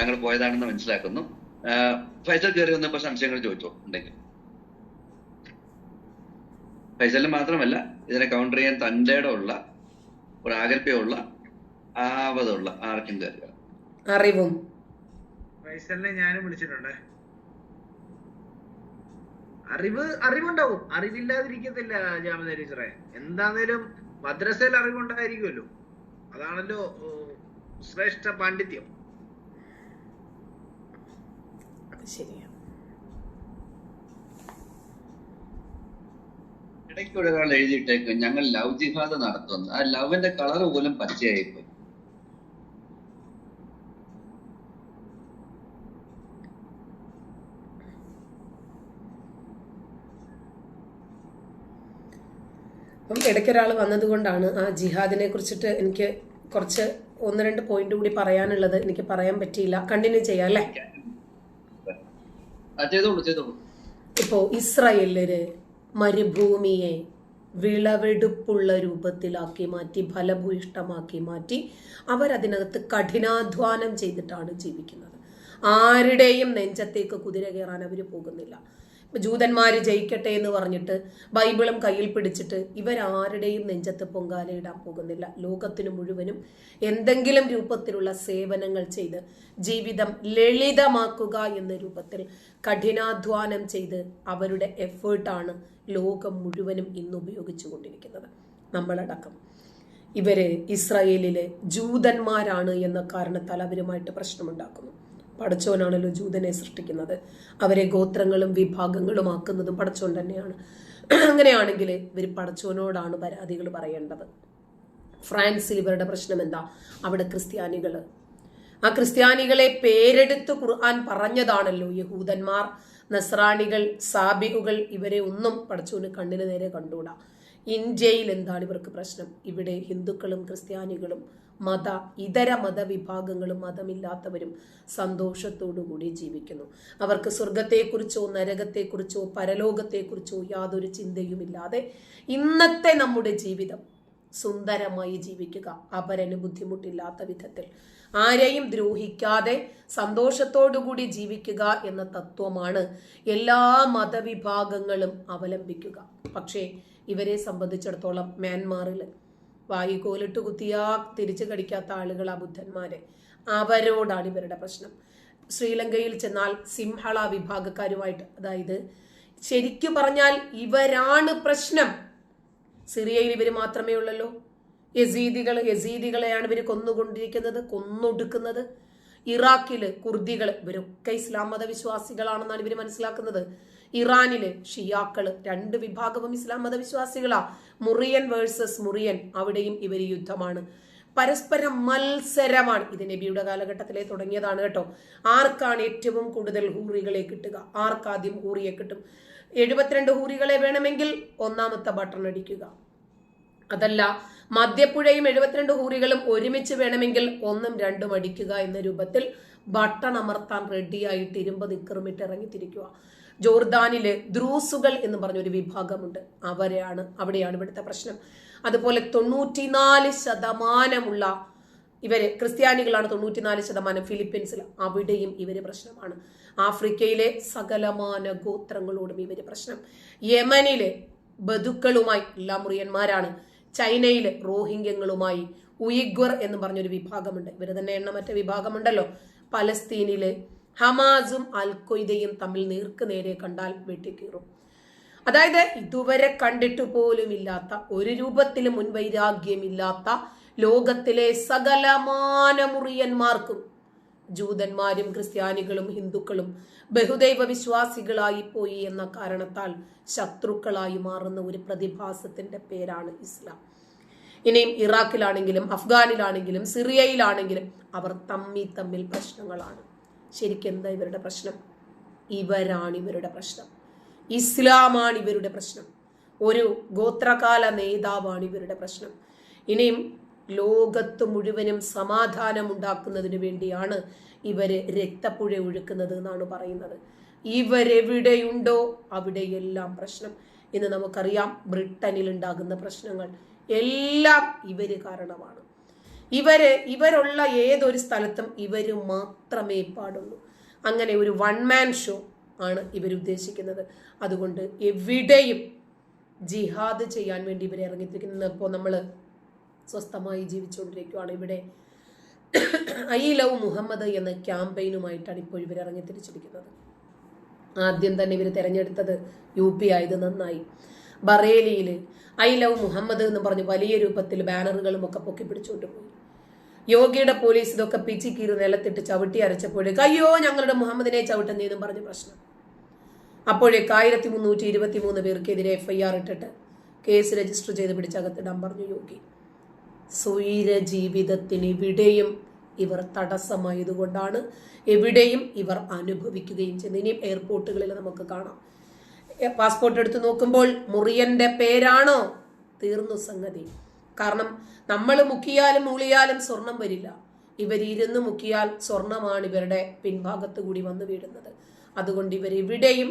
താങ്കൾ പോയതാണെന്ന് മനസ്സിലാക്കുന്നു. ഫൈസൽ കയറി വന്നപ്പോൾ സംശയങ്ങൾ ചോദിച്ചോ? ഉണ്ടെങ്കിൽ. ഫൈസലിന് മാത്രമല്ല ഇതിനെ കൗണ്ടർ ചെയ്യാൻ തന്റെ ഉള്ള ഒരു പ്രാഗൽഭ്യമുള്ള ആവതുള്ള ആർക്കും കയറുക. അറിവും. ഫൈസലിനെ ഞാനും വിളിച്ചിട്ടുണ്ട്. അറിവ് അറിവുണ്ടാവും. അറിവില്ലാതിരിക്കത്തില്ല ജാമത ടീച്ചറെ. എന്താന്നേലും മദ്രസയിൽ അറിവുണ്ടായിരിക്കുമല്ലോ. അതാണല്ലോ ശ്രേഷ്ഠ പാണ്ഡിത്യം. ശരിയാണ് ഇടയ്ക്ക് ഒരാൾ എഴുതിയിട്ടേക്ക് ഞങ്ങൾ ലവ് ജിഹാദ് നടത്തുന്നു. ആ ലവിന്റെ കളർ പോലും പച്ചയായിപ്പോയി. അപ്പം ഇടയ്ക്കൊരാൾ വന്നതുകൊണ്ടാണ് ആ ജിഹാദിനെ കുറിച്ചിട്ട് എനിക്ക് കുറച്ച് ഒന്ന് രണ്ട് പോയിന്റ് കൂടി പറയാനുള്ളത്. എനിക്ക് പറയാൻ പറ്റിയില്ല. കണ്ടിന്യൂ ചെയ്യാം അല്ലേ? ഇപ്പോ ഇസ്രായേലര് മരുഭൂമിയെ വിളവെടുപ്പുള്ള രൂപത്തിലാക്കി മാറ്റി ഫലഭൂയിഷ്ടമാക്കി മാറ്റി അവരതിനകത്ത് കഠിനാധ്വാനം ചെയ്തിട്ടാണ് ജീവിക്കുന്നത്. ആരുടെയും നെഞ്ചത്തേക്ക് കുതിര കയറാൻ അവർ പോകുന്നില്ല. ഇപ്പൊ ജൂതന്മാര് ജയിക്കട്ടെ എന്ന് പറഞ്ഞിട്ട് ബൈബിളും കയ്യിൽ പിടിച്ചിട്ട് ഇവരാരുടെയും നെഞ്ചത്ത് പൊങ്കാലയിടാൻ പോകുന്നില്ല. ലോകത്തിന് മുഴുവനും എന്തെങ്കിലും രൂപത്തിലുള്ള സേവനങ്ങൾ ചെയ്ത് ജീവിതം ലളിതമാക്കുക എന്ന രൂപത്തിൽ കഠിനാധ്വാനം ചെയ്ത് അവരുടെ എഫേർട്ടാണ് ലോകം മുഴുവനും ഇന്ന് ഉപയോഗിച്ചു കൊണ്ടിരിക്കുന്നത്. നമ്മളടക്കം ഇവർ ഇസ്രായേലിലെ ജൂതന്മാരാണ് എന്ന കാരണത്താൽ അവരുമായിട്ട് പ്രശ്നമുണ്ടാക്കുന്നു. പടച്ചോനാണല്ലോ ജൂതനെ സൃഷ്ടിക്കുന്നത്. അവരെ ഗോത്രങ്ങളും വിഭാഗങ്ങളും ആക്കുന്നതും പടച്ചോൻ തന്നെയാണ്. അങ്ങനെയാണെങ്കിൽ ഇവർ പടച്ചോനോടാണ് പരാതികൾ പറയേണ്ടത്. ഫ്രാൻസിൽ ഇവരുടെ പ്രശ്നം എന്താ? അവിടെ ക്രിസ്ത്യാനികൾ ആ ക്രിസ്ത്യാനികളെ പേരെടുത്ത് ഖുർആൻ പറഞ്ഞതാണല്ലോ യഹൂദന്മാർ. നസ്രാണികൾ സാബികുകൾ ഇവരെ ഒന്നും പടച്ചോന് കണ്ണിന് നേരെ കണ്ടുകൂടാ. ഇന്ത്യയിൽ എന്താണ് ഇവർക്ക് പ്രശ്നം? ഇവിടെ ഹിന്ദുക്കളും ക്രിസ്ത്യാനികളും മത ഇതര മതവിഭാഗങ്ങളും മതമില്ലാത്തവരും സന്തോഷത്തോടു കൂടി ജീവിക്കുന്നു. അവർക്ക് സ്വർഗത്തെക്കുറിച്ചോ നരകത്തെക്കുറിച്ചോ പരലോകത്തെക്കുറിച്ചോ യാതൊരു ചിന്തയുമില്ലാതെ ഇന്നത്തെ നമ്മുടെ ജീവിതം സുന്ദരമായി ജീവിക്കുക. അപരന് ബുദ്ധിമുട്ടില്ലാത്ത വിധത്തിൽ. ആരെയും ദ്രോഹിക്കാതെ സന്തോഷത്തോടുകൂടി ജീവിക്കുക എന്ന തത്വമാണ് എല്ലാ മതവിഭാഗങ്ങളും അവലംബിക്കുക. പക്ഷേ ഇവരെ സംബന്ധിച്ചിടത്തോളം മ്യാൻമാറിൽ വായുകോലിട്ട് കുത്തിയാ തിരിച്ചു കടിക്കാത്ത ആളുകളാ ബുദ്ധന്മാരെ. അവരോടാണ് ഇവരുടെ പ്രശ്നം. ശ്രീലങ്കയിൽ ചെന്നാൽ സിംഹള വിഭാഗക്കാരുമായിട്ട് അതായത് ശരിക്കു പറഞ്ഞാൽ ഇവരാണ് പ്രശ്നം. സിറിയയിൽ ഇവർ മാത്രമേ ഉള്ളല്ലോ. യസീദികൾ യസീദികളെയാണ് ഇവർ കൊന്നുകൊണ്ടിരിക്കുന്നത് കൊന്നൊടുക്കുന്നത്. ഇറാഖിൽ കുർദികൾ ഇവരൊക്കെ ഇസ്ലാം മതവിശ്വാസികളാണെന്നാണ് ഇവർ മനസ്സിലാക്കുന്നത്. ഇറാനിൽ ഷിയാക്കൾ രണ്ട് വിഭാഗവും ഇസ്ലാം മതവിശ്വാസികളാ. മുറിയൻ വേഴ്സസ് മുറിയൻ അവിടെയും ഇവർ യുദ്ധമാണ്. പരസ്പര മത്സരമാണ് ഇത് നബിയുടെ കാലഘട്ടത്തിലെ തുടങ്ങിയതാണ് കേട്ടോ. ആർക്കാണ് ഏറ്റവും കൂടുതൽ ഹൂറികളെ കിട്ടുക? ആർക്കാദ്യം ഹൂറിയെ കിട്ടും? എഴുപത്തിരണ്ട് ഹൂറികളെ വേണമെങ്കിൽ ഒന്നാമത്തെ ബട്ടൺ അടിക്കുക. അതല്ല മദ്യപ്പുഴയും എഴുപത്തിരണ്ട് ഹൂറികളും ഒരുമിച്ച് വേണമെങ്കിൽ ഒന്നും രണ്ടും അടിക്കുക എന്ന രൂപത്തിൽ ബട്ടൺ അമർത്താൻ റെഡിയായിട്ട് ഇരുമ്പ് നിക്കറുമിട്ട് ഇറങ്ങിത്തിരിക്കുക ജോർദാനിൽ ദ്രൂസുകൾ എന്ന് പറഞ്ഞൊരു വിഭാഗമുണ്ട്. അവരെയാണ് അവിടെയാണ് ഇവിടുത്തെ പ്രശ്നം. അതുപോലെ തൊണ്ണൂറ്റിനാല് ശതമാനമുള്ള ഇവർ ക്രിസ്ത്യാനികളാണ് തൊണ്ണൂറ്റിനാല് ശതമാനം ഫിലിപ്പീൻസിൽ. അവിടെയും ഇവർ പ്രശ്നമാണ്. ആഫ്രിക്കയിലെ സകലമാന ഗോത്രങ്ങളോടും ഇവർ പ്രശ്നം. യമനിലെ ബധുക്കളുമായി എല്ലാ മുറിയന്മാരാണ് ചൈനയിലെ റോഹിംഗ്യങ്ങളുമായി ഉയിഗ്വർ എന്ന് പറഞ്ഞൊരു വിഭാഗമുണ്ട്. ഇവർ തന്നെ എണ്ണമറ്റ വിഭാഗമുണ്ടല്ലോ. പലസ്തീനിലെ ഹമാസും അൽ ഖ്വയ്ദയും തമ്മിൽ നേർക്ക് നേരെ കണ്ടാൽ വെട്ടിക്കീറും. അതായത് ഇതുവരെ കണ്ടിട്ട് പോലും ഇല്ലാത്ത ഒരു രൂപത്തിലും മുൻവൈരാഗ്യമില്ലാത്ത ലോകത്തിലെ സകലമാന മുറിയന്മാർക്കും ജൂതന്മാരും ക്രിസ്ത്യാനികളും ഹിന്ദുക്കളും ബഹുദൈവ വിശ്വാസികളായി പോയി എന്ന കാരണത്താൽ ശത്രുക്കളായി മാറുന്ന ഒരു പ്രതിഭാസത്തിന്റെ പേരാണ് ഇസ്ലാം. ഇനിയും ഇറാഖിലാണെങ്കിലും അഫ്ഗാനിലാണെങ്കിലും സിറിയയിലാണെങ്കിലും അവർ തമ്മി തമ്മിൽ പ്രശ്നങ്ങളാണ്. ശരിക്കും എന്താ ഇവരുടെ പ്രശ്നം? ഇവരാണ് ഇവരുടെ പ്രശ്നം. ഇസ്ലാമാണ് ഇവരുടെ പ്രശ്നം. ഒരു ഗോത്രകാല നേതാവാണ് ഇവരുടെ പ്രശ്നം. ഇനിയും ലോകത്ത് മുഴുവനും സമാധാനം ഉണ്ടാക്കുന്നതിന് വേണ്ടിയാണ് ഇവർ രക്തപ്പുഴ ഒഴുക്കുന്നത് എന്നാണ് പറയുന്നത്. ഇവരെവിടെയുണ്ടോ അവിടെയെല്ലാം പ്രശ്നം. ഇന്ന് നമുക്കറിയാം ബ്രിട്ടനിൽ ഉണ്ടാകുന്ന പ്രശ്നങ്ങൾ. എല്ലാം ഇവർ കാരണമാണ്. ഇവർ ഇവരുള്ള ഏതൊരു സ്ഥലത്തും ഇവർ മാത്രമേ പാടുള്ളൂ. അങ്ങനെ ഒരു വൺ മാൻ ഷോ ആണ് ഇവരുദ്ദേശിക്കുന്നത് അതുകൊണ്ട് എവിടെയും ജിഹാദ് ചെയ്യാൻ വേണ്ടി ഇവരെ ഇറങ്ങിത്തിരിക്കുന്നത്. ഇപ്പോൾ നമ്മൾ സ്വസ്ഥമായി ജീവിച്ചുകൊണ്ടിരിക്കുകയാണ് ഇവിടെ. ഐ ലവ് മുഹമ്മദ് എന്ന ക്യാമ്പയിനുമായിട്ടാണ് ഇപ്പോൾ ഇവർ ഇറങ്ങിത്തിരിച്ചിരിക്കുന്നത്. ആദ്യം തന്നെ ഇവർ തിരഞ്ഞെടുത്തത് യു പി ആയത് നന്നായി. ബറേലിയിൽ ഐ ലവ് മുഹമ്മദ് എന്ന് പറഞ്ഞ് വലിയ രൂപത്തിൽ ബാനറുകളും ഒക്കെ പൊക്കി പിടിച്ചുകൊണ്ട് പോയി. യോഗിയുടെ പോലീസ് ഇതൊക്കെ പിച്ചി പിച്ചിക്കീറി നിലത്തിട്ട് ചവിട്ടി അരച്ചപ്പോഴേക്ക് അയ്യോ ഞങ്ങളുടെ മുഹമ്മദിനെ ചവിട്ടുന്നതെന്നും പറഞ്ഞ് പ്രശ്നം. അപ്പോഴേക്ക് ആയിരത്തി മുന്നൂറ്റി ഇരുപത്തി മൂന്ന് പേർക്കെതിരെ എഫ് ഐ ആർ ഇട്ടിട്ട് കേസ് രജിസ്റ്റർ ചെയ്ത് പിടിച്ചകത്തിടാൻ പറഞ്ഞു യോഗി. സ്വൈര ജീവിതത്തിന് ഇവിടെയും ഇവർ തടസ്സമായതുകൊണ്ടാണ് എവിടെയും ഇവർ അനുഭവിക്കുകയും ചെയ്യുന്നത്. ഇനിയും എയർപോർട്ടുകളിൽ നമുക്ക് കാണാം. പാസ്പോർട്ട് എടുത്ത് നോക്കുമ്പോൾ മുറിയന്റെ പേരാണോ? തീർന്നു സംഗതി. കാരണം നമ്മൾ മുക്കിയാലും മൂളിയാലും സ്വർണം വരില്ല. ഇവരിരുന്ന് മുക്കിയാൽ സ്വർണമാണ് ഇവരുടെ പിൻഭാഗത്ത് കൂടി വന്നു വീഴുന്നത്. അതുകൊണ്ട് ഇവർ ഇവിടെയും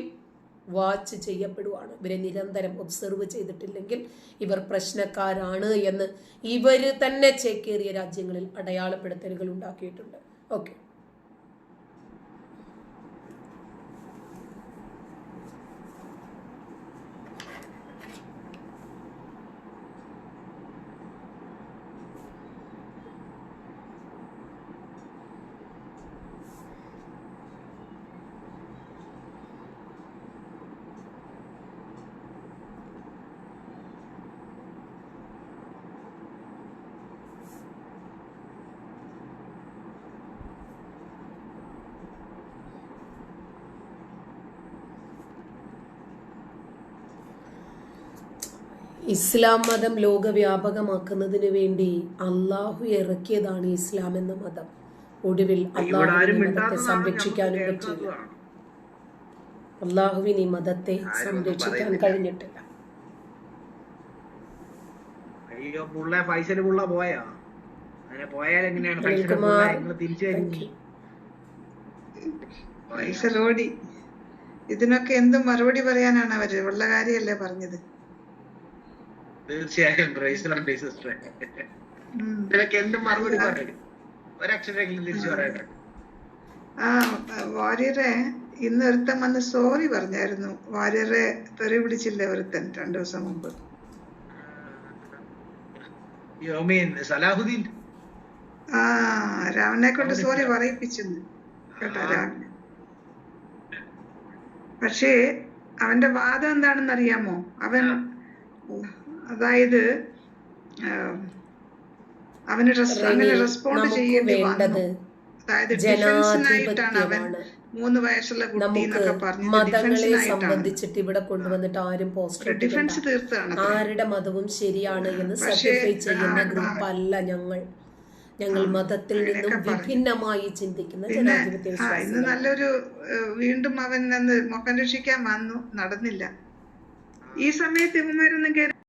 വാച്ച് ചെയ്യപ്പെടുവാണ്. ഇവരെ നിരന്തരം ഒബ്സർവ് ചെയ്തിട്ടില്ലെങ്കിൽ ഇവർ പ്രശ്നക്കാരാണ് എന്ന് ഇവർ തന്നെ ചേക്കേറിയ രാജ്യങ്ങളിൽ അടയാളപ്പെടുത്തലുകൾ ഉണ്ടാക്കിയിട്ടുണ്ട്. ഓക്കെ. ഇസ്ലാം മതം ലോകവ്യാപകമാക്കുന്നതിന് വേണ്ടി അള്ളാഹു ഇറക്കിയതാണ് ഇസ്ലാം എന്ന മതം. ഒടുവിൽ അള്ളാഹുവിന് മതത്തെ സംരക്ഷിക്കാനും പറ്റില്ല അള്ളാഹുവിന് ഈ മതത്തെ സംരക്ഷിക്കാൻ. കഴിഞ്ഞിട്ടില്ല. അയ്യോ പുള്ള ഫൈസൽ പുള്ള പോയാ? അങ്ങനെ പോയാൽ എങ്ങനെയാണ്? തിരിച്ചു വരുന്നത് ഇതിനൊക്കെ എന്ത് മറുപടി പറയാനാണ് അവർ. ഉള്ള കാര്യല്ലേ പറഞ്ഞത്. തീർച്ചയായും സിസ്റ്ററെ ഉം. ഇതിനൊക്കെ എന്ത് മറുപടി പറയും. ഒരക്ഷരെങ്കിലും തിരിച്ചു പറയട്ടെ. ആ വാര്യറെ ഇന്ന് ഒരുത്തൻ വന്ന് സോറി പറഞ്ഞായിരുന്നു. വാര്യറെ തെറി പിടിച്ചില്ല ഒരുത്തൻ രണ്ടു ദിവസം മുമ്പ്? സലാഹുദ്ദീൻ. ആ രാവണനെ കൊണ്ട് സോറി പറയിപ്പിച്ചു കേട്ടോ രാവണൻ പക്ഷേ അവന്റെ വാദം എന്താണെന്ന് അറിയാമോ അവൻ അതായത് അവന് അങ്ങനെ റെസ്പോണ്ട് ചെയ്യേണ്ടി വന്നു. അതായത് ഡിഫൻസിനായിട്ടാണ് അവൻ മൂന്ന് വയസ്സുള്ള കുട്ടി എന്നൊക്കെ പറഞ്ഞു സംബന്ധിച്ചിട്ട് ഇവിടെ കൊണ്ടുവന്നിട്ട് ആരും പോസ്റ്റ് ഡിഫൻസ് തീർത്താണ് ആരുടെ മതവും ശരിയാണ് എന്ന് സർട്ടിഫൈ ചെയ്യുന്ന ഗ്രൂപ്പ് അല്ല ഞങ്ങൾ. ഞങ്ങൾ മതത്തിൽ നിന്നും വിഭിന്നമായി ചിന്തിക്കുന്ന ജനാധിപത്യ ഇന്ന് നല്ലൊരു വീണ്ടും അവൻ അന്ന് മുഖം രക്ഷിക്കാൻ വന്നു. നടന്നില്ല. ഈ സമയത്ത് ഇവന്മാരൊന്നും